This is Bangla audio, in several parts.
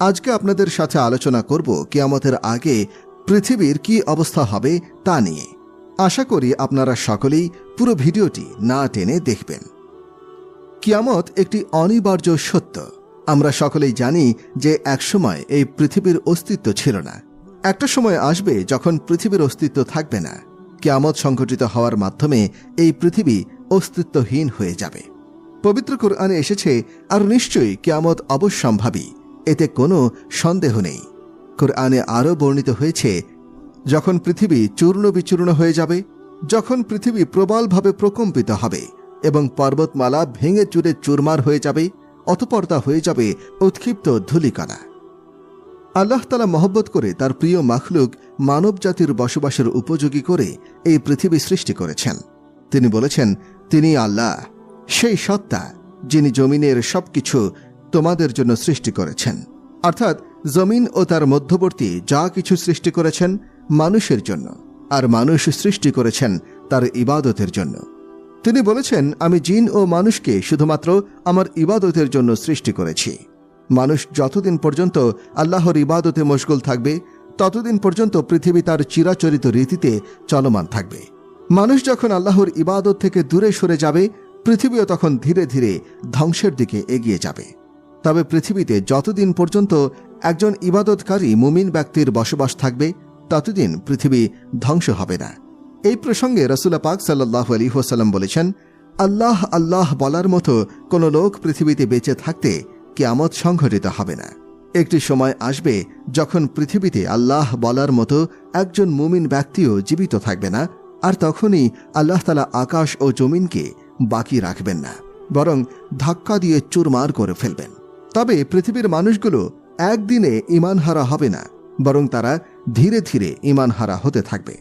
আজকে আপনাদের সাথে আলোচনা করব কিয়ামতের আগে পৃথিবীর কি অবস্থা হবে তা নিয়ে। আশা করি আপনারা সকলেই পুরো ভিডিওটি না টেনে দেখবেন। কিয়ামত একটি অনিবার্য সত্য। আমরা সকলেই জানি যে একসময় এই পৃথিবীর অস্তিত্ব ছিল না। একটা সময় আসবে যখন পৃথিবীর অস্তিত্ব থাকবে না। কিয়ামত সংঘটিত হওয়ার মাধ্যমে এই পৃথিবী অস্তিত্বহীন হয়ে যাবে। পবিত্র কোরআনে এসেছে, আর নিশ্চয়ই কিয়ামত অবশ্যম্ভাবী। এতে কোনো সন্দেহ নেই। কোরআনে আরও বর্ণিত হয়েছে, যখন পৃথিবী চূর্ণ বিচূর্ণ হয়ে যাবে, যখন পৃথিবী প্রবলভাবে প্রকম্পিত হবে এবং পর্বতমালা ভেঙে চুরে চুরমার হয়ে যাবে, অতপর তা হয়ে যাবে উৎক্ষিপ্ত ধূলিকণা। আল্লাহ তালা মহব্বত করে তার প্রিয় মাখলুক মানব জাতির বসবাসের উপযোগী করে এই পৃথিবী সৃষ্টি করেছেন। তিনি বলেছেন, তিনি আল্লাহ, সেই সত্তা যিনি জমিনের সবকিছু তোমাদের জন্য সৃষ্টি করেছেন। অর্থাৎ জমিন ও তার মধ্যবর্তী যা কিছু সৃষ্টি করেছেন মানুষের জন্য, আর মানুষ সৃষ্টি করেছেন তার ইবাদতের জন্য। তিনি বলেছেন, আমি জিন ও মানুষকে শুধুমাত্র আমার ইবাদতের জন্য সৃষ্টি করেছি। মানুষ যতদিন পর্যন্ত আল্লাহর ইবাদতে মশগুল থাকবে, ততদিন পর্যন্ত পৃথিবী তার চিরাচরিত রীতিতে চলমান থাকবে। মানুষ যখন আল্লাহর ইবাদত থেকে দূরে সরে যাবে, পৃথিবীও তখন ধীরে ধীরে ধ্বংসের দিকে এগিয়ে যাবে। তবে পৃথিবীতে যতদিন পর্যন্ত একজন ইবাদতকারী মুমিন ব্যক্তির বসবাস থাকবে, ততদিন পৃথিবী ধ্বংস হবে না। এই প্রসঙ্গে রসুল্লা পাক সাল্লাহ আলী হোসাল্লাম বলেছেন, আল্লাহ আল্লাহ বলার মতো কোনো লোক পৃথিবীতে বেঁচে থাকতে কেয়ামত সংঘটিত হবে না। একটি সময় আসবে যখন পৃথিবীতে আল্লাহ বলার মতো একজন মুমিন ব্যক্তিও জীবিত থাকবে না, আর তখনই আল্লাহ তালা আকাশ ও জমিনকে বাকি রাখবেন না, বরং ধাক্কা দিয়ে চুরমার করে ফেলবেন। তবে পৃথিবীর মানুষগুলো একদিনে ইমানহারা হবে না, বরং তারা ধীরে ধীরে ইমানহারা হতে থাকবে।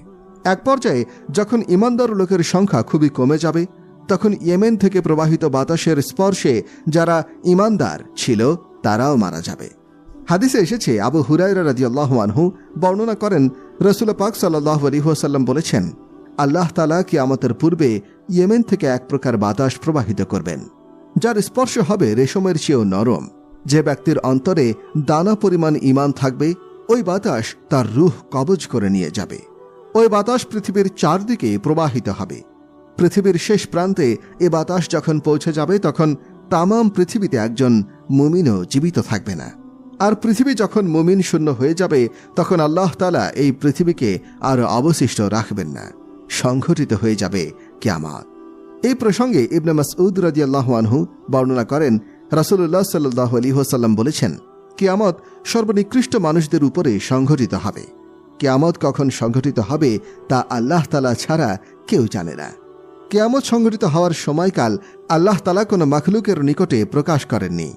এক পর্যায়ে যখন ইমানদার লোকের সংখ্যা খুবই কমে যাবে, তখন ইয়েমেন থেকে প্রবাহিত বাতাসের স্পর্শে যারা ইমানদার ছিল, তারাও মারা যাবে। হাদিসে এসেছে, আবু হুরাইরা রাজি আল্লাহমানহু বর্ণনা করেন, রসুল পাক সাল্লাহ আলিহাসাল্লাম বলেছেন, আল্লাহ তালা কিয়ামতের পূর্বে ইয়েমেন থেকে এক প্রকার বাতাস প্রবাহিত করবেন, যার স্পর্শ হবে রেশমের চেয়েও নরম। যে ব্যক্তির অন্তরে দানা পরিমাণ ইমান থাকবে, ওই বাতাস তার রুহ কবজ করে নিয়ে যাবে। ওই বাতাস পৃথিবীর চারদিকে প্রবাহিত হবে। পৃথিবীর শেষ প্রান্তে এ বাতাস যখন পৌঁছে যাবে, তখন তামাম পৃথিবীতে একজন মুমিনও জীবিত থাকবে না। আর পৃথিবী যখন মুমিন শূন্য হয়ে যাবে, তখন আল্লাহ তালা এই পৃথিবীকে আর অবশিষ্ট রাখবেন না। সংঘটিত হয়ে যাবে ক্যামাত। এই প্রসঙ্গে ইবনে মাসউদ রাজি আল্লাহ আনহু বর্ণনা করেন রাসুল্লাহ সাল্লাহ আলী হোসাল্লাম বলেছেন, কিয়ামত সর্বনিকৃষ্ট মানুষদের উপরে সংঘটিত হবে। কেয়ামত কখন সংঘটিত হবে তা আল্লাহ তালা ছাড়া কেউ জানে না। কেয়ামত সংঘটিত হওয়ার সময়কাল আল্লাহ তালা কোনো মাখলুকের নিকটে প্রকাশ করেননি,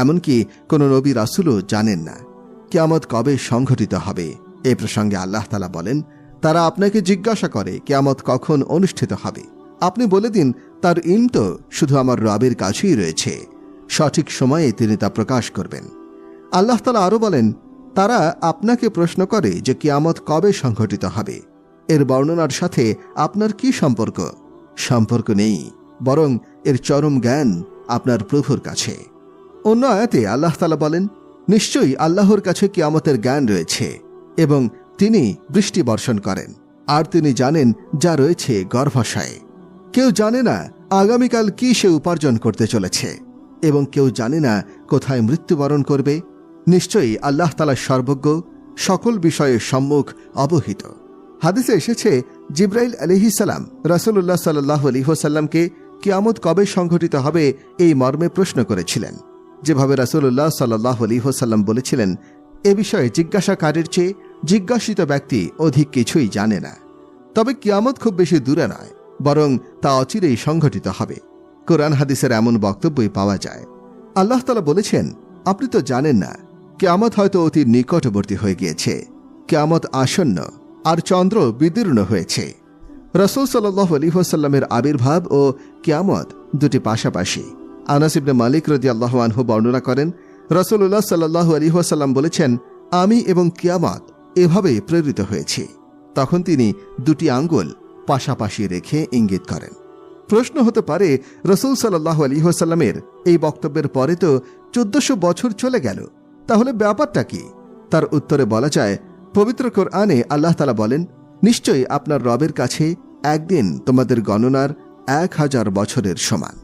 এমনকি কোনো নবী রাসুলও জানেন না। কেয়ামত কবে সংঘটিত হবে, এ প্রসঙ্গে আল্লাহ তালা বলেন, তারা আপনাকে জিজ্ঞাসা করে কেয়ামত কখন অনুষ্ঠিত হবে। আপনি বলে দিন, তার ইম তো শুধু আমার রবের কাছেই রয়েছে। সঠিক সময়ে তিনি তা প্রকাশ করবেন। আল্লাহ তালা আরও বলেন, তারা আপনাকে প্রশ্ন করে যে কিয়ামত কবে সংঘটিত হবে। এর বর্ণনার সাথে আপনার কি সম্পর্ক? সম্পর্ক নেই, বরং এর চরম জ্ঞান আপনার প্রভুর কাছে। অন্য আয়াতে আল্লাহ তালা বলেন, নিশ্চয়ই আল্লাহর কাছে কিয়ামতের জ্ঞান রয়েছে এবং তিনি বৃষ্টি বর্ষণ করেন, আর তিনি জানেন যা রয়েছে গর্ভাশয়ে। কেউ জানে না আগামীকাল কি সে উপার্জন করতে চলেছে। এবং কেউ জানে না কোথায় মৃত্যুবরণ করবে, নিশ্চয়ই আল্লাহ তালা সর্বজ্ঞ, সকল বিষয়ে সম্মুখ অবহিত। হাদিসে এসেছে, জিব্রাইল আলহিসাল্লাম রাসুল্লাহ সাল্লাহ আলহিহসাল্লামকে কিয়ামত কবে সংঘটিত হবে এই মর্মে প্রশ্ন করেছিলেন। যেভাবে রাসুল্লাহ সাল্লাহ আলহিহসাল্লাম বলেছিলেন, এ বিষয়ে জিজ্ঞাসাকারীর চেয়ে জিজ্ঞাসিত ব্যক্তি অধিক কিছুই জানে না। তবে কিয়ামত খুব বেশি দূরে নয়, বরং তা অচিরেই সংঘটিত হবে। কোরআন হাদিসের এমন বক্তব্যই পাওয়া যায়। আল্লাহ তালা বলেছেন, আপনি তো জানেন না, কেয়ামত হয়তো অতি নিকটবর্তী হয়ে গিয়েছে। কেয়ামত আসন্ন আর চন্দ্র বিদীর্ণ হয়েছে। রসুল সাল্লাহ আলিহাসাল্লামের আবির্ভাব ও কেয়ামত দুটি পাশাপাশি। আনাসিবনে মালিক রদি আল্লাহ আনহু বর্ণনা করেন রসুল্লাহ সাল্লাহ আলিহাসাল্লাম বলেছেন, আমি এবং কিয়ামত এভাবে প্রেরিত হয়েছি। তখন তিনি দুটি আঙ্গুল পাশাপাশি রেখে ইঙ্গিত করেন। প্রশ্ন হতে পারে, রসুল সাল্লাহ আলিহাসাল্লামের এই বক্তব্যের পরে তো চোদ্দশো বছর চলে গেল। তাহলে ব্যাপারটা কি? তার উত্তরে বলা যায়, পবিত্র কোরআনে আল্লাহ তালা বলেন, নিশ্চয়ই আপনার রবের কাছে একদিন তোমাদের গণনার এক হাজার বছরের সমান।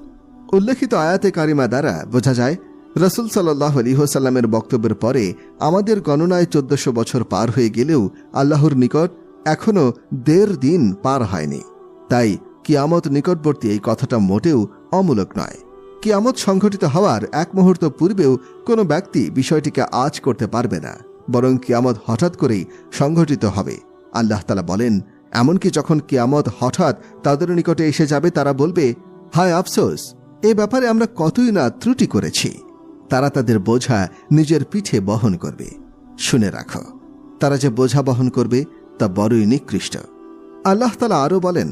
উল্লেখিত আয়াতে কারিমা দ্বারা বোঝা যায়, রসুল সাল্লাহ আলিহসাল্লামের বক্তব্যের পরে আমাদের গণনায় চোদ্দশো বছর পার হয়ে গেলেও আল্লাহর নিকট এখনও দেড় দিন পার হয়নি। তাই কিয়ামত নিকটবর্তী এই কথাটা মোটেও অমূলক নয়। কিয়ামত সংঘটিত হওয়ার এক মুহূর্ত পূর্বেও কোনো ব্যক্তি বিষয়টিকে আজ করতে পারবে না, বরং কিয়ামত হঠাৎ করেই সংঘটিত হবে। আল্লাহ তালা বলেন, এমনকি যখন কিয়ামত হঠাৎ তাদের নিকটে এসে যাবে, তারা বলবে, হায় আফসোস, এ ব্যাপারে আমরা কতই না ত্রুটি করেছি। তারা তাদের বোঝা নিজের পিঠে বহন করবে। শুনে রাখো, তারা যে বোঝা বহন করবে তা বড়ই নিকৃষ্ট। আল্লাহ তালা আরও বলেন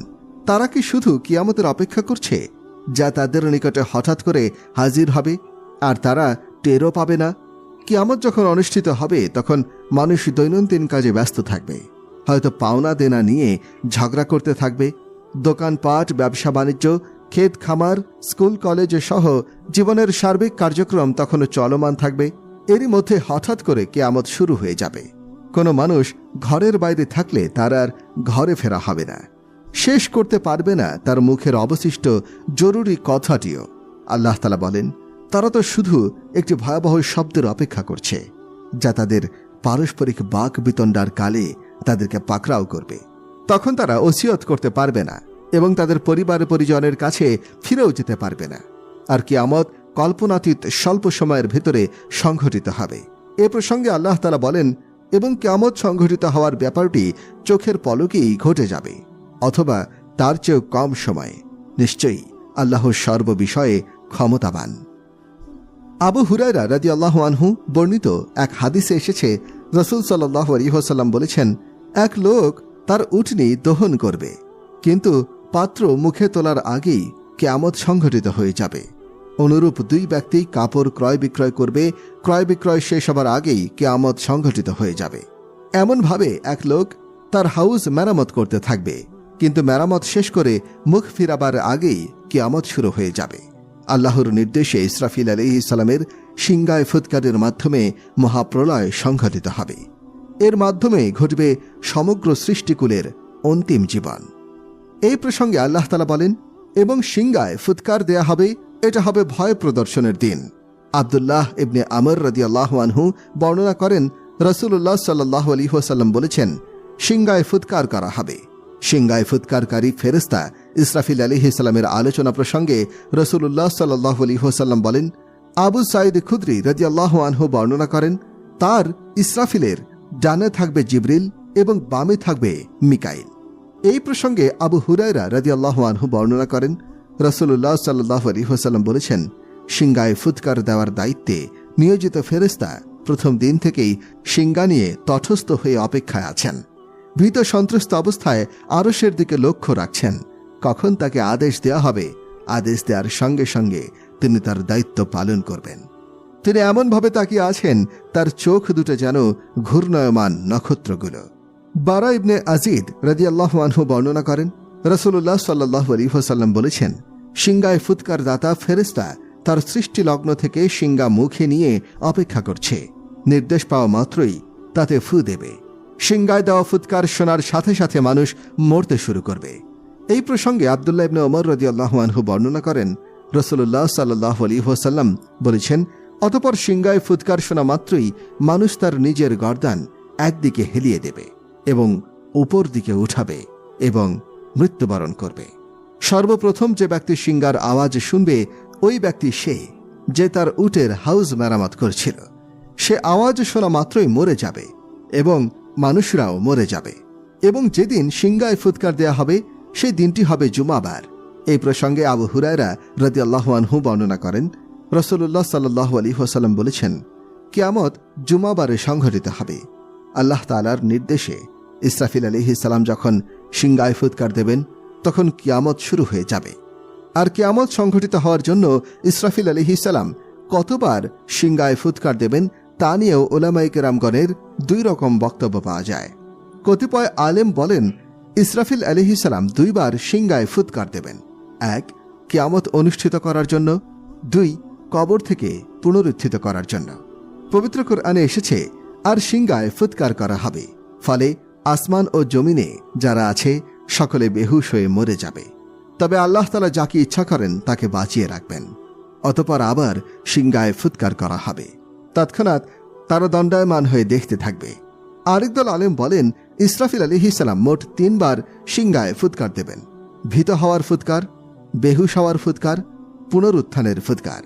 তারা কি শুধু কিয়ামতের অপেক্ষা করছে, যা তাদের নিকটে হঠাৎ করে হাজির হবে, আর তারা টেরও পাবে না? কিয়ামত যখন অনুষ্ঠিত হবে, তখন মানুষ দৈনন্দিন কাজে ব্যস্ত থাকবে। হয়তো পাওনা দেনা নিয়ে ঝগড়া করতে থাকবে, দোকানপাট, ব্যবসা বাণিজ্য, ক্ষেত খামার, স্কুল, কলেজ সহ জীবনের সার্বিক কার্যক্রম তখনও চলমান থাকবে। এরই মধ্যে হঠাৎ করে কেয়ামত শুরু হয়ে যাবে। কোনো মানুষ ঘরের বাইরে থাকলে তার আর ঘরে ফেরা হবে না। শেষ করতে পারবে না তার মুখের অবশিষ্ট জরুরি কথাটিও। আল্লাহ তালা বলেন, তারা তো শুধু একটি ভয়াবহ শব্দের অপেক্ষা করছে, যা তাদের পারস্পরিক বাক বিতণ্ডার কালে তাদেরকে পাকড়াও করবে। তখন তারা ওসিয়ত করতে পারবে না এবং তাদের পরিবার পরিজনের কাছে ফিরেও যেতে পারবে না। আর কিয়ামত কল্পনাতীত স্বল্প সময়ের ভেতরে সংঘটিত হবে। এ প্রসঙ্গে আল্লাহ তালা বলেন, এবং কিয়ামত সংঘটিত হওয়ার ব্যাপারটি চোখের পলকেই ঘটে যাবে। অথবা তার চেয়েও কম সময়ে। নিশ্চয়ই আল্লাহ সর্ববিষয়ে ক্ষমতাবান। আবু হুরায়রা রাজি আল্লাহ আনহু বর্ণিত এক হাদিসে এসেছে, রসুল সাল্লাহ বলেছেন, এক লোক তার উটনি দহন করবে, কিন্তু পাত্র মুখে তোলার আগেই কেয়ামত সংঘটিত হয়ে যাবে। অনুরূপ দুই ব্যক্তি কাপড় ক্রয় বিক্রয় করবে, ক্রয় বিক্রয় শেষ হবার আগেই কেয়ামত সংঘটিত হয়ে যাবে। এমনভাবে এক লোক তার হাউস মেরামত করতে থাকবে। কিন্তু মেরামত শেষ করে মুখ ফিরাবার আগেই কেয়ামত শুরু হয়ে যাবে। আল্লাহর নির্দেশে ইসরাফিল আলী ইসলামের সিংগায় ফুৎকারের মাধ্যমে মহাপ্রলয় সংঘটিত হবে। এর মাধ্যমে ঘটবে সমগ্র সৃষ্টিকুলের অন্তিম জীবন। এই প্রসঙ্গে আল্লাহ তালা বলেন, এবং সিংগায় ফুৎকার দেয়া হবে, এটা হবে ভয় প্রদর্শনের দিন। আবদুল্লাহ ইবনে আমর রদি আনহু বর্ণনা করেন রসুল্লাহ সাল্লাহ আলী ওসাল্লাম বলেছেন সিংগায় ফুৎকার করা হবে। সিংগায় ফুৎকারকারী ফেরেস্তা ইসরাফিল আলী ইসলামের আলোচনা প্রসঙ্গে রসুল্লাহ সাল্লাহ আলী ওসাল্লাম বলেন, আবু সাইদ খুদ্রি রদি আল্লাহ আনহু বর্ণনা করেন, তার ইসরাফিলের ডানে থাকবে জিবরিল এবং বামে থাকবে মিকাইল। এই প্রসঙ্গে আবু হুরায়রা রাজি আল্লাহ আনহু বর্ণনা করেন রসুল্লাহ সাল্লাহ আলী হোসাল্লাম বলেছেন সিংগায় ফুৎকার দেওয়ার দায়িত্বে নিয়োজিত ফেরেস্তা প্রথম দিন থেকেই সিংগা নিয়ে তটস্থ হয়ে অপেক্ষায় আছেন। ভীত সন্ত্রস্ত অবস্থায় আরসের দিকে লক্ষ্য রাখছেন। কখন তাকে আদেশ দেওয়া হবে, আদেশ দেওয়ার সঙ্গে সঙ্গে তিনি তার দায়িত্ব পালন করবেন। তিনি এমনভাবে তাকিয়ে আছেন, তার চোখ দুটো যেন ঘূর্ণয়মান নক্ষত্রগুলো। বারা ইবনে আজিদ রাজি আল্লাহ আনহু বর্ণনা করেন রসুল্লাহ সাল্লাহ আলী বলেছেন সিংগায় ফুৎকার দাতা ফেরেস্তা তার সৃষ্টি লগ্ন থেকে সিংগা মুখে নিয়ে অপেক্ষা করছে। নির্দেশ পাওয়া মাত্রই তাতে ফু দেবে। সিংগায় দেওয়া ফুৎকার শোনার সাথে সাথে মানুষ মরতে শুরু করবে। এই প্রসঙ্গে আবদুল্লাহ ইবনে ওমর রদি আনহু বর্ণনা করেন রসুল্লাহ সাল্লাহ আলী হোসাল্লাম বলেছেন, অতপর সিংগায় ফুৎকার শোনা মাত্রই মানুষ তার নিজের গর্দান একদিকে হেলিয়ে দেবে এবং উপর দিকে উঠাবে এবং মৃত্যুবরণ করবে। সর্বপ্রথম যে ব্যক্তি সিঙ্গার আওয়াজ শুনবে, ওই ব্যক্তি সে যে তার উটের হাউস মেরামত করছিল। সে আওয়াজ শোনা মাত্রই মরে যাবে এবং মানুষরাও মরে যাবে। এবং যেদিন সিংগায় ফুৎকার দেয়া হবে, সেই দিনটি হবে জুমাবার। এই প্রসঙ্গে আবু হুরায়রা রদি আল্লাহানহু বর্ণনা করেন রসুল্লাহ সাল্লাহ আলী হোসাল্লাম বলেছেন, কিয়ামত জুমাবারে সংঘটিত হবে। আল্লাহ তালার নির্দেশে ইসরাফিল আলী সালাম যখন সিংগায় ফুৎকার দেবেন, তখন কিয়ামত শুরু হয়ে যাবে। আর কিয়ামত সংঘটিত হওয়ার জন্য ইসরাফিল আলী সালাম কতবার সিংগায় ফুৎকার দেবেন তা নিয়েও ওলামাইক রামগণের দুই রকম বক্তব্য পাওয়া যায়। কতিপয় আলেম বলেন, ইসরাফিল সালাম দুইবার সিংগায় ফুৎকার দেবেন। এক, কিয়ামত অনুষ্ঠিত করার জন্য। দুই, কবর থেকে পুনরুত্থিত করার জন্য। পবিত্র কোরআনে এসেছে, আর সিংগায় ফুৎকার করা হবে। ফলে আসমান ও জমিনে যারা আছে, সকলে বেহুশ হয়ে মরে যাবে। তবে আল্লাহ তালা যাকে ইচ্ছা করেন, তাকে বাঁচিয়ে রাখবেন। অতপর আবার সিংগায় ফুৎকার করা হবে। তৎক্ষণাৎ তারা দণ্ডায়মান হয়ে দেখতে থাকবে। আরেক দল আলেম বলেন, ইসরাফিল আলী ইসালাম মোট তিনবার সিংগায় ফুৎকার দেবেন। ভীত হওয়ার ফুৎকার, বেহুশ হওয়ার ফুৎকার, পুনরুত্থানের ফুৎকার।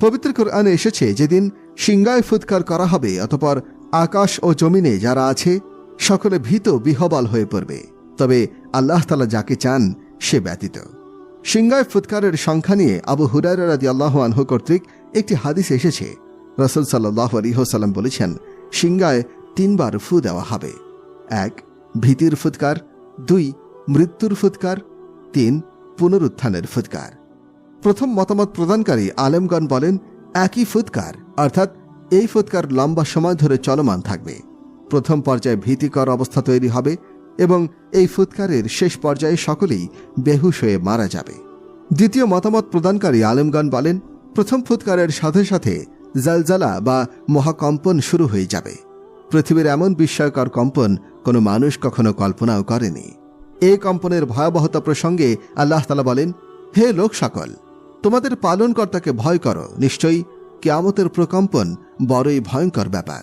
পবিত্র কোরআনে এসেছে, যেদিন সিংগায় ফুৎকার করা হবে, অতপর আকাশ ও জমিনে যারা আছে, সকলে ভীত বিহবল হয়ে পড়বে। তবে আল্লাহ তালা যাকে চান, সে ব্যতীত। সিংগায় ফুৎকারের সংখ্যা নিয়ে আবু হুরায়রা রাদি আল্লাহ আনহু কর্তৃক একটি হাদিস এসেছে রসুল সাল্লাহ আলিহসাল্লাম বলেছেন সিংগায় তিনবার ফু দেওয়া হবে। এক, ভীতির ফুৎকার। দুই, মৃত্যুর ফুৎকার। তিন, পুনরুত্থানের ফুৎকার। প্রথম মতামত প্রদানকারী আলেমগণ বলেন, একই ফুৎকার, অর্থাৎ এই ফুৎকার লম্বা সময় ধরে চলমান থাকবে। প্রথম পর্যায়ে ভীতিকর অবস্থা তৈরি হবে এবং এই ফুৎকারের শেষ পর্যায়ে সকলেই বেহুশ হয়ে মারা যাবে। দ্বিতীয় মতামত প্রদানকারী আলেমগণ বলেন, প্রথম ফুৎকারের সাথে সাথে জালজালা বা মহাকম্পন শুরু হয়ে যাবে। পৃথিবীর এমন বিস্ময়কর কম্পন কোনো মানুষ কখনো কল্পনাও করেনি। এই কম্পনের ভয়াবহতা প্রসঙ্গে আল্লাহ তালা বলেন, হে লোক সকল, তোমাদের পালনকর্তাকে ভয় করো। নিশ্চয়ই কেয়ামতের প্রকম্পন বড়ই ভয়ঙ্কর ব্যাপার।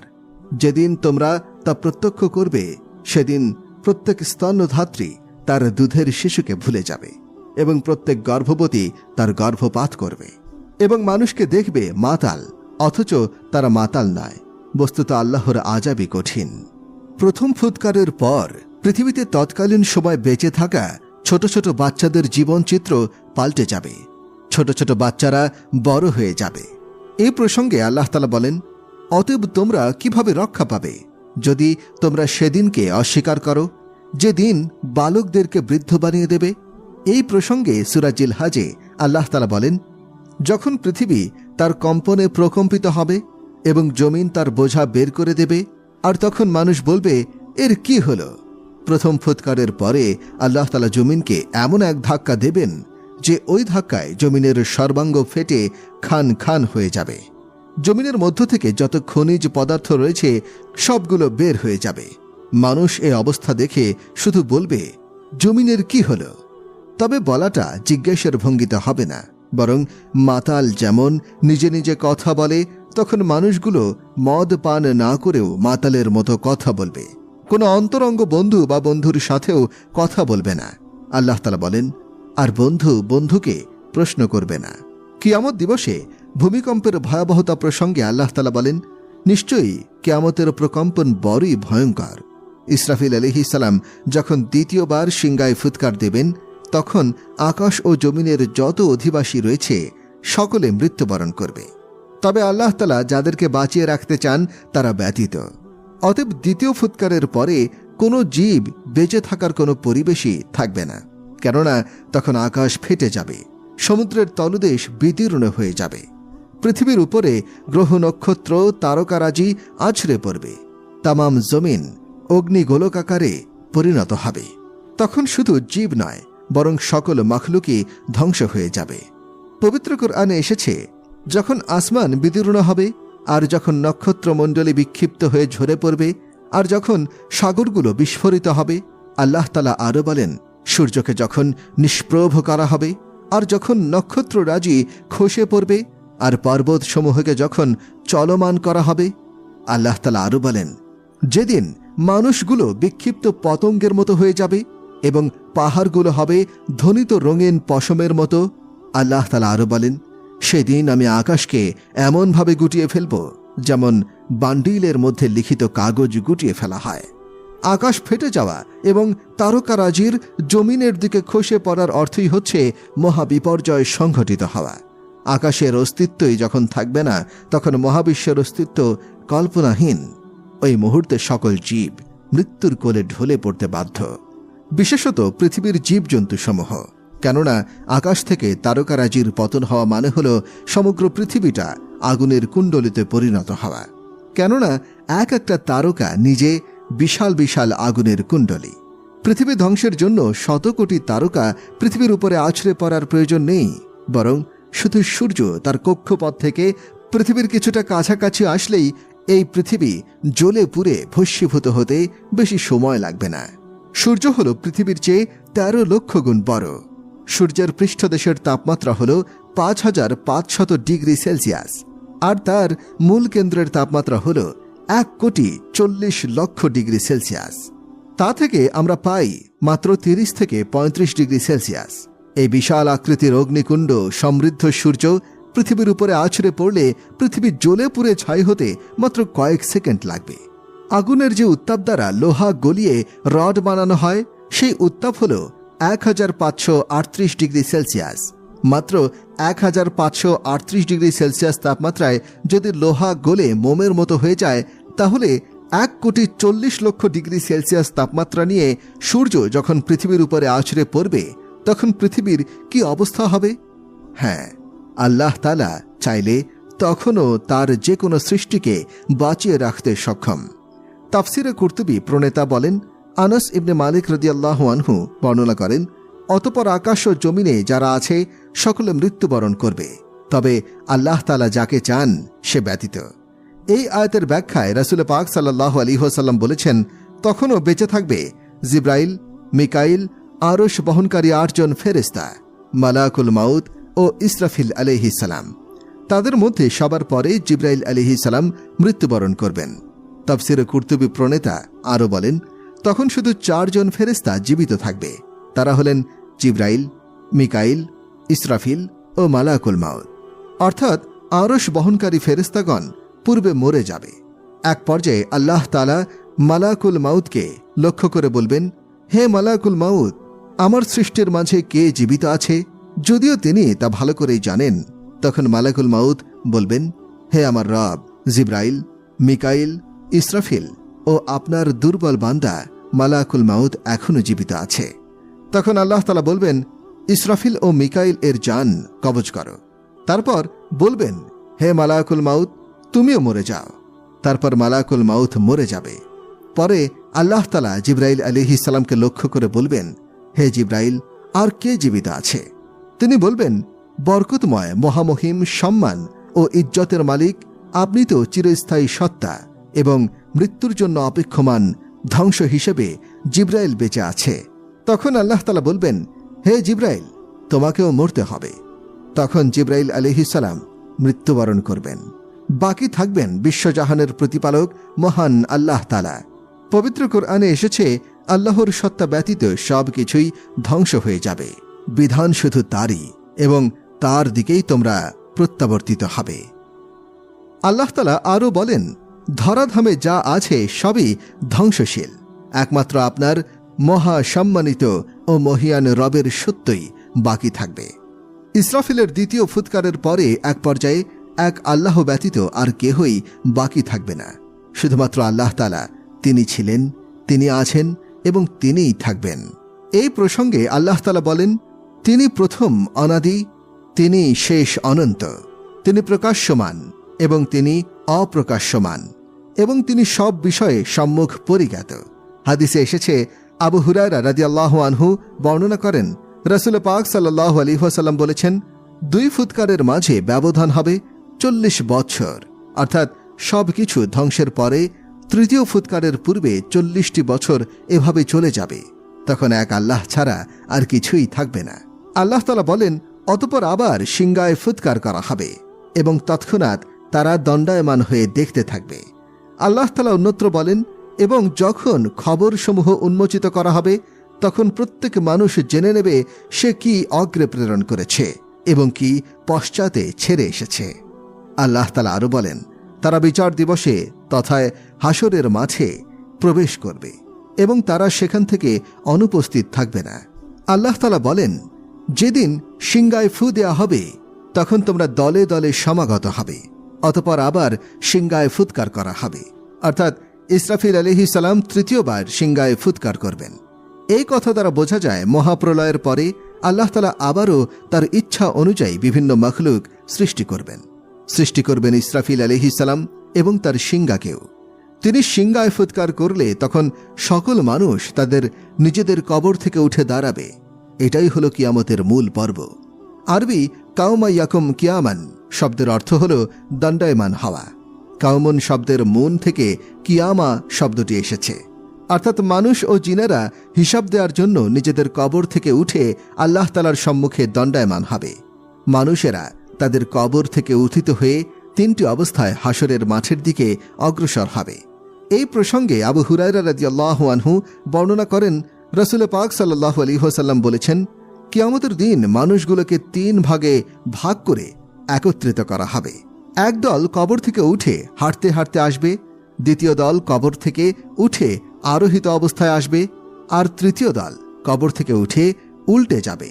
যেদিন তোমরা তা প্রত্যক্ষ করবে, সেদিন প্রত্যেক স্তন্যধাত্রী তার দুধের শিশুকে ভুলে যাবে এবং প্রত্যেক গর্ভবতী তার গর্ভপাত করবে এবং মানুষকে দেখবে মাতাল অথচ তারা মাতাল নয়। বস্তুত আল্লাহর আজাবই কঠিন। প্রথম ফুৎকারের পর পৃথিবীতে তৎকালীন সময় বেঁচে থাকা ছোট ছোট বাচ্চাদের জীবনচিত্র পাল্টে যাবে। ছোট ছোট বাচ্চারা বড় হয়ে যাবে। এই প্রসঙ্গে আল্লাহ তালা বলেন, অতএব তোমরা কীভাবে রক্ষা পাবে? যদি তোমরা সেদিনকে অস্বীকার করো যে দিন বালকদেরকে বৃদ্ধ বানিয়ে দেবে? এই প্রসঙ্গে সুরাজিল হাজে আল্লাহ তালা বলেন, যখন পৃথিবী তার কম্পনে প্রকম্পিত হবে এবং জমিন তার বোঝা বের করে দেবে, আর তখন মানুষ বলবে, এর কি হলো? প্রথম ফুৎকারের পরে আল্লাহ তালা জমিনকে এমন এক ধাক্কা দেবেন যে ওই ধাক্কায় জমিনের সর্বাঙ্গ ফেটে খান খান হয়ে যাবে। জমিনের মধ্য থেকে যত খনিজ পদার্থ রয়েছে, সবগুলো বের হয়ে যাবে। মানুষ এ অবস্থা দেখে শুধু বলবে, জমিনের কি হলো? তবে বলাটা জিজ্ঞাসার ভঙ্গিতে হবে না। বরং মাতাল যেমন নিজে নিজে কথা বলে, তখন মানুষগুলো মদ পান না করেও মাতালের মতো কথা বলবে। কোনো অন্তরঙ্গ বন্ধু বা বন্ধুর সাথেও কথা বলবে না। আল্লাহ তালা বলেন, আর বন্ধু বন্ধুকে প্রশ্ন করবে না। কিয়ামত দিবসে ভূমিকম্পের ভয়াবহতা প্রসঙ্গে আল্লাহ তালা বলেন, নিশ্চয়ই কেয়ামতের প্রকম্পন বড়ই ভয়ঙ্কর। ইসরাফিল আলহিসাল্লাম যখন দ্বিতীয়বার সিংগায় ফুৎকার দেবেন তখন আকাশ ও জমিনের যত অধিবাসী রয়েছে, সকলে মৃত্যুবরণ করবে। তবে আল্লাহ তালা যাদেরকে বাঁচিয়ে রাখতে চান, তারা ব্যতীত। অতএব দ্বিতীয় ফুৎকারের পরে কোনো জীব বেঁচে থাকার কোনো পরিবেশই থাকবে না, কেননা তখন আকাশ ফেটে যাবে, সমুদ্রের তলদেশ বিদীর্ণ হয়ে যাবে। পৃথিবীর উপরে গ্রহ নক্ষত্র, তারকারাজি আছড়ে পড়বে, তামাম জমিন অগ্নিগোলকাকারে পরিণত হবে। তখন শুধু জীব নয় বরং সকল মখলুকই ধ্বংস হয়ে যাবে। পবিত্র কোরআনে এসেছে, যখন আসমান বিদীর্ণ হবে, আর যখন নক্ষত্রমণ্ডলী বিক্ষিপ্ত হয়ে ঝরে পড়বে, আর যখন সাগরগুলো বিস্ফোরিত হবে, আল্লাহ তালা আরও বলেন, সূর্যকে যখন নিষ্প্রভ করা হবে, আর যখন নক্ষত্ররাজি খসে পড়বে, আর পর্বতসমূহকে যখন চলমান করা হবে, আল্লাহ তালা আরও বলেন, যেদিন মানুষগুলো বিক্ষিপ্ত পতঙ্গের মতো হয়ে যাবে এবং পাহাড়গুলো হবে ধ্বনিত রঙিন পশমের মতো। আল্লাহ তালা আরও বলেন, সেদিন আমি আকাশকে এমনভাবে গুটিয়ে ফেলব যেমন বান্ডিলের মধ্যে লিখিত কাগজ গুটিয়ে ফেলা হয়। আকাশ ফেটে যাওয়া এবং তারকারাজির জমিনের দিকে খসে পড়ার অর্থই হচ্ছে মহাবিপর্যয় সংঘটিত হওয়া। আকাশের অস্তিত্বই যখন থাকবে না, তখন মহাবিশ্বের অস্তিত্ব কল্পনাহীন। ওই মুহূর্তে সকল জীব মৃত্যুর কোলে ঢলে পড়তে বাধ্য। বিশেষত পৃথিবীর জীবজন্তু সমূহ কেননা আকাশ থেকে তারকারাজির পতন হওয়া মানে হল সমগ্র পৃথিবীটা আগুনের কুণ্ডলিতে পরিণত হওয়া। কেননা এক একটা তারকা নিজে বিশাল বিশাল আগুনের কুণ্ডলী। পৃথিবী ধ্বংসের জন্য শত কোটি তারকা পৃথিবীর উপরে আছড়ে পড়ার প্রয়োজন নেই, বরং শুধু সূর্য তার কক্ষপথ থেকে পৃথিবীর কিছুটা কাছাকাছি আসলেই এই পৃথিবী জ্বলে পুড়ে ভস্মীভূত হতে বেশি সময় লাগবে না। সূর্য হল পৃথিবীর চেয়ে তেরো লক্ষ গুণ বড়। সূর্যের পৃষ্ঠদেশের তাপমাত্রা হল পাঁচ হাজার পাঁচশত ডিগ্রি সেলসিয়াস। আর তার মূল কেন্দ্রের তাপমাত্রা হল এক কোটি চল্লিশ লক্ষ ডিগ্রি সেলসিয়াস। তা থেকে আমরা পাই মাত্র তিরিশ থেকে ৩৫ ডিগ্রি সেলসিয়াস। এই বিশাল আকৃতির অগ্নিকুণ্ড সমৃদ্ধ সূর্য পৃথিবীর উপরে আছড়ে পড়লে পৃথিবী জ্বলে পুড়ে ছাই হতে মাত্র কয়েক সেকেন্ড লাগবে। আগুনের যে উত্তাপ দ্বারা লোহা গলিয়ে রড বানানো হয়, সেই উত্তাপ হল এক হাজার পাঁচশো আটত্রিশ ডিগ্রি সেলসিয়াস। মাত্র এক হাজার পাঁচশো আটত্রিশ ডিগ্রি সেলসিয়াস তাপমাত্রায় যদি লোহা গলে মোমের মতো হয়ে যায়, তাহলে এক কোটি চল্লিশ লক্ষ ডিগ্রি সেলসিয়াস তাপমাত্রা নিয়ে সূর্য যখন পৃথিবীর উপরে আছড়ে পড়বে, তখন পৃথিবীর কি অবস্থা হবে? হ্যাঁ আল্লাহ তালা চাইলে তখনও তার যে কোনো সৃষ্টিকে বাঁচিয়ে রাখতে সক্ষম। তাফসিরে কুর্তুবি প্রণেতা বলেন, আনাস ইবনে মালিক রদিয়াল্লাহ আনহু বর্ণনা করেন, অতপর আকাশ ও জমিনে যারা আছে, সকলে মৃত্যুবরণ করবে। তবে আল্লাহ তালা যাকে চান, সে ব্যতীত। এই আয়তের ব্যাখ্যায় রাসুল পাক সাল্লাহ আলী হোসাল্লাম বলেছেন, তখনও বেঁচে থাকবে জিব্রাইল, মিকাইল, আরশ বহনকারী আটজন ফেরেস্তা মালাকুল মাউদ ও ইসরাফিল আলহিসাল্লাম তাদের মধ্যে সবার পরে জিব্রাইল আলহিসাল্লাম মৃত্যুবরণ করবেন। তফসির কুর্তুবি প্রণেতা আরও বলেন, তখন শুধু চারজন ফেরেস্তা জীবিত থাকবে। তারা হলেন জিব্রাইল, মিকাইল, ইসরাফিল ও মালাকুল মাউদ অর্থাৎ আরশ বহনকারী ফেরেস্তাগণ পূর্বে মরে যাবে। এক পর্যায়ে আল্লাহ তালা মালাকুল মাউদকে লক্ষ্য করে বলবেন, হে মালাকুল মাউদ আমার সৃষ্টির মাঝে কে জীবিত আছে? যদিও তিনি তা ভালো করেই জানেন। তখন মালাকুল মাউদ বলবেন, হে আমার রব, জিব্রাইল, মিকাইল ইসরাফিল ও আপনার দুর্বল বান্দা মালাকুল মাউদ এখনও জীবিত আছে। তখন আল্লাহ তালা বলবেন, ইসরাফিল ও মিকাইল এর জান কবজ করো। তারপর বলবেন, হে মালাকুল মাউদ তুমিও মরে যাও। তারপর মালাকুল মাউথ মরে যাবে। পরে আল্লাহ তালা জিব্রাইল আলিহি সালামকে লক্ষ্য করে বলবেন, হে জিব্রাইল, আর কে জীবিত আছে? তিনি বলবেন, বরকতময়, মহামহিম, সম্মান ও ইজ্জতের মালিক, আপনি তো চিরস্থায়ী সত্তা। এবং মৃত্যুর জন্য অপেক্ষমান ধ্বংস হিসেবে জিব্রাইল বেঁচে আছে। তখন আল্লাহ তালা বলবেন, হে জিব্রাইল, তোমাকেও মরতে হবে। তখন জিব্রাইল আলিহিসাল্লাম মৃত্যুবরণ করবেন। বাকি থাকবেন বিশ্বজাহানের প্রতিপালক মহান আল্লাহ তালা পবিত্র কোরআনে এসেছে, আল্লাহর সত্তা ব্যতীত সব কিছুই ধ্বংস হয়ে যাবে। বিধান শুধু তারই এবং তার দিকেই তোমরা প্রত্যাবর্তিত হবে। আল্লাহ তালা আরও বলেন ধরাধামে যা আছে সবই ধ্বংসশীল। একমাত্র আপনার মহা সম্মানিত ও মহিয়ান রবের সত্যই বাকি থাকবে। ইসরাফিলের দ্বিতীয় ফুৎকারের পরে এক পর্যায়ে এক আল্লাহ ব্যতীত আর কেহই বাকি থাকবে না। শুধুমাত্র আল্লাহ তালা তিনি ছিলেন, তিনি আছেন এবং তিনিই থাকবেন। এই প্রসঙ্গে আল্লাহ তালা বলেন, তিনি প্রথম অনাদি, তিনি শেষ অনন্ত, তিনি প্রকাশ্যমান এবং তিনি অপ্রকাশ্যমান, এবং তিনি সব বিষয়ে সম্মুখ পরিজ্ঞাত। হাদিসে এসেছে, আবু হুরায়রা রাজি আল্লাহ আনহু বর্ণনা করেন, রাসুল পাক সাল্লাহ আলী ওয়াসাল্লাম বলেছেন, দুই ফুৎকারের মাঝে ব্যবধান হবে চল্লিশ বছর। অর্থাৎ সবকিছু ধ্বংসের পরে তৃতীয় ফুৎকারের পূর্বে চল্লিশটি বছর এভাবে চলে যাবে। তখন এক আল্লাহ ছাড়া আর কিছুই থাকবে না। আল্লাহ তালা বলেন, অতপর আবার সিংগায় ফুৎকার করা হবে, এবং তৎক্ষণাৎ তারা দণ্ডায়মান হয়ে দেখতে থাকবে। আল্লাহ তালা অন্যত্র বলেন, এবং যখন খবরসমূহ উন্মোচিত করা হবে, তখন প্রত্যেক মানুষ জেনে নেবে সে কি অগ্রে প্রেরণ করেছে এবং কি পশ্চাতে ছেড়ে এসেছে। আল্লাহ তালা আরও বলেন, তারা বিচার দিবসে তথায় হাসরের মাঠে প্রবেশ করবে, এবং তারা সেখান থেকে অনুপস্থিত থাকবে না। আল্লাহ তালা বলেন, যেদিন সিংগায় ফু দেয়া হবে, তখন তোমরা দলে দলে সমাগত হবে। অতপর আবার সিংগায় ফুৎকার করা হবে। অর্থাৎ ইসরাফিল আলহি সালাম তৃতীয়বার সিংগায় ফুৎকার করবেন। এই কথা দ্বারা বোঝা যায়, মহাপ্রলয়ের পরে আল্লাহ তালা আবারও তার ইচ্ছা অনুযায়ী বিভিন্ন মখলুক সৃষ্টি করবেন। সৃষ্টি করবেন ইসরাফিল আলহি সালাম এবং তার সিংগাকেও তিনি সিংগায় ফুৎকার করলে তখন সকল মানুষ তাদের নিজেদের কবর থেকে উঠে দাঁড়াবে। এটাই হলো কিয়ামতের মূল পর্ব। আরবি কাউমা ইয়াকুম কিয়ামান। শব্দের অর্থ হল দণ্ডায়মান হওয়া। কাউমন শব্দের মন থেকে কিয়ামা শব্দটি এসেছে। অর্থাৎ মানুষ ও জিনেরা হিসাব দেওয়ার জন্য নিজেদের কবর থেকে উঠে আল্লাহ তালার সম্মুখে দণ্ডায়মান হবে। মানুষেরা তাদের কবর থেকে উত্থিত হয়ে তিনটি অবস্থায় হাসরের মাঠের দিকে অগ্রসর হবে। এই প্রসঙ্গে আবু হুরাইরা রাজিয়াল্লাহ আনহু বর্ণনা করেন, রসুল পাক সাল্লাহ আলী হোসাল্লাম বলেছেন, কিয়ামতের দিন মানুষগুলোকে তিন ভাগে ভাগ করে একত্রিত করা হবে। এক দল কবর থেকে উঠে হাঁটতে হাঁটতে আসবে, দ্বিতীয় দল কবর থেকে উঠে আরোহিত অবস্থায় আসবে, আর তৃতীয় দল কবর থেকে উঠে উল্টে যাবে,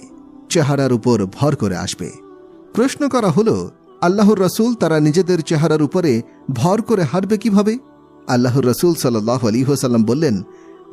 চেহারার উপর ভর করে আসবে। প্রশ্ন করা হলো, আল্লাহর রসুল তারা নিজেদের চেহারার উপরে ভর করে হাঁটবে কীভাবে? আল্লাহর রসুল সাল্লাহ আলী হোসাল্লাম বললেন,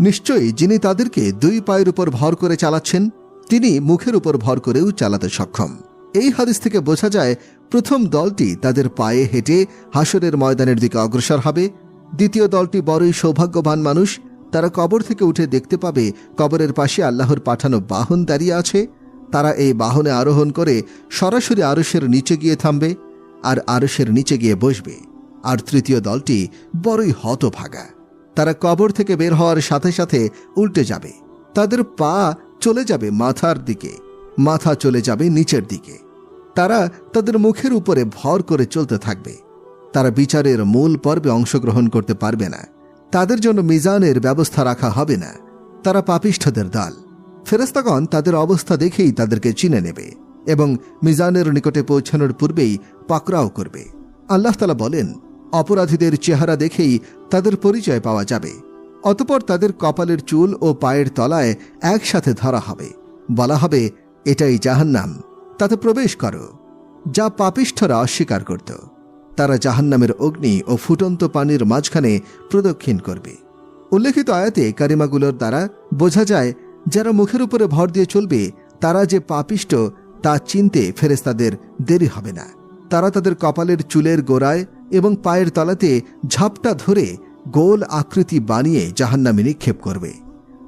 নিশ্চয়ই যিনি তাদেরকে দুই পায়ের উপর ভর করে চালাচ্ছেন, তিনি মুখের উপর ভর করেও চালাতে সক্ষম। এই হাদিস থেকে বোঝা যায়, প্রথম দলটি তাদের পায়ে হেঁটে হাসরের ময়দানের দিকে অগ্রসর হবে। দ্বিতীয় দলটি বড়ই সৌভাগ্যবান মানুষ। তারা কবর থেকে উঠে দেখতে পাবে, কবরের পাশে আল্লাহর পাঠানো বাহন দাঁড়িয়ে আছে। তারা এই বাহনে আরোহণ করে সরাসরি আরসের নিচে গিয়ে থামবে আর আরসের নিচে গিয়ে বসবে। আর তৃতীয় দলটি বড়ই হতভাগা। তারা কবর থেকে বের হওয়ার সাথে সাথে উল্টে যাবে। তাদের পা চলে যাবে মাথার দিকে। মাথা চলে যাবে নিচের দিকে। তারা তাদের মুখের উপরে ভর করে চলতে থাকবে। তারা বিচারের মূল পর্বে অংশগ্রহণ করতে পারবে না। তাদের জন্য মিজানের ব্যবস্থা রাখা হবে না। তারা পাপিষ্ঠদের দল। ফেরেস্তাগণ তাদের অবস্থা দেখেই তাদেরকে চিনে নেবে এবং মিজানের নিকটে পৌঁছানোর পূর্বেই পাকরাও করবে। আল্লাহ তালা বলেন, অপরাধীদের চেহারা দেখেই তাদের পরিচয় পাওয়া যাবে। অতপর তাদের কপালের চুল ও পায়ের তলায় একসাথে ধরা হবে। বলা হবে এটাই জাহান্নাম। তাতে প্রবেশ করো, যা পাপিষ্ঠরা অস্বীকার করত। তারা জাহান্নামের অগ্নি ও ফুটন্ত পানির মাঝখানে প্রদক্ষিণ করবে। উল্লেখিত আয়াতে কারিমাগুলোর দ্বারা বোঝা যায়, যারা মুখের উপরে ভর দিয়ে চলবে, তারা যে পাপিষ্ট, তা চিনতে ফেরেস্তাদের দেরি হবে না। তারা তাদের কপালের চুলের গোড়ায় এবং পায়ের তলাতে ঝাপটা ধরে গোল আকৃতি বানিয়ে জাহান্নামে নিক্ষেপ করবে।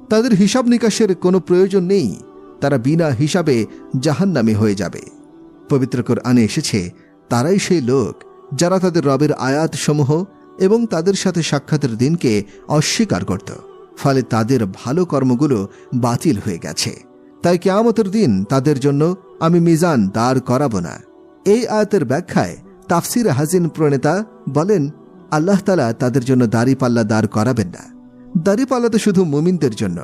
তাদের হিসাব নিকাশের কোনো প্রয়োজন নেই। তারা বিনা হিসাবে জাহান্নামে হয়ে যাবে। পবিত্র আনে এসেছে, তারাই সেই লোক যারা তাদের রবের আয়াতসমূহ এবং তাদের সাথে সাক্ষাতের দিনকে অস্বীকার করত। ফলে তাদের ভালো কর্মগুলো বাতিল হয়ে গেছে। তাই কেয়ামতের দিন তাদের জন্য আমি মিজান দাঁড় করাবো না। এই আয়াতের ব্যাখ্যায় তাফসির হাজিন প্রণেতা বলেন, আল্লাহ তালা তাদের জন্য দাড়িপাল্লা দাঁড় করাবেন না। দাড়িপাল্লা তো শুধু মুমিনদের জন্য,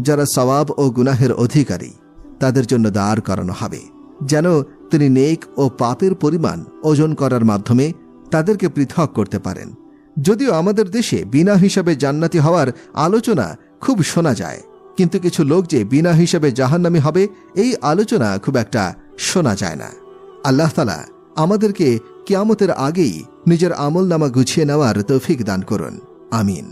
যারা সওয়াব ও গুনাহের অধিকারী। তাদের জন্য দাঁড় করানো হবে, যেন তিনি নেক ও পাপের পরিমাণ ওজন করার মাধ্যমে তাদেরকে পৃথক করতে পারেন। যদিও আমাদের দেশে বিনা হিসাবে জান্নাতি হওয়ার আলোচনা খুব শোনা যায়, কিন্তু কিছু লোক যে বিনা হিসাবে জাহান্নামি হবে, এই আলোচনা খুব একটা শোনা যায় না। আল্লাহ তালা আমাদেরকে কিয়ামতের আগেই নিজের আমল নামা গুছিয়ে নেওয়ার তৌফিক দান করুন। আমিন।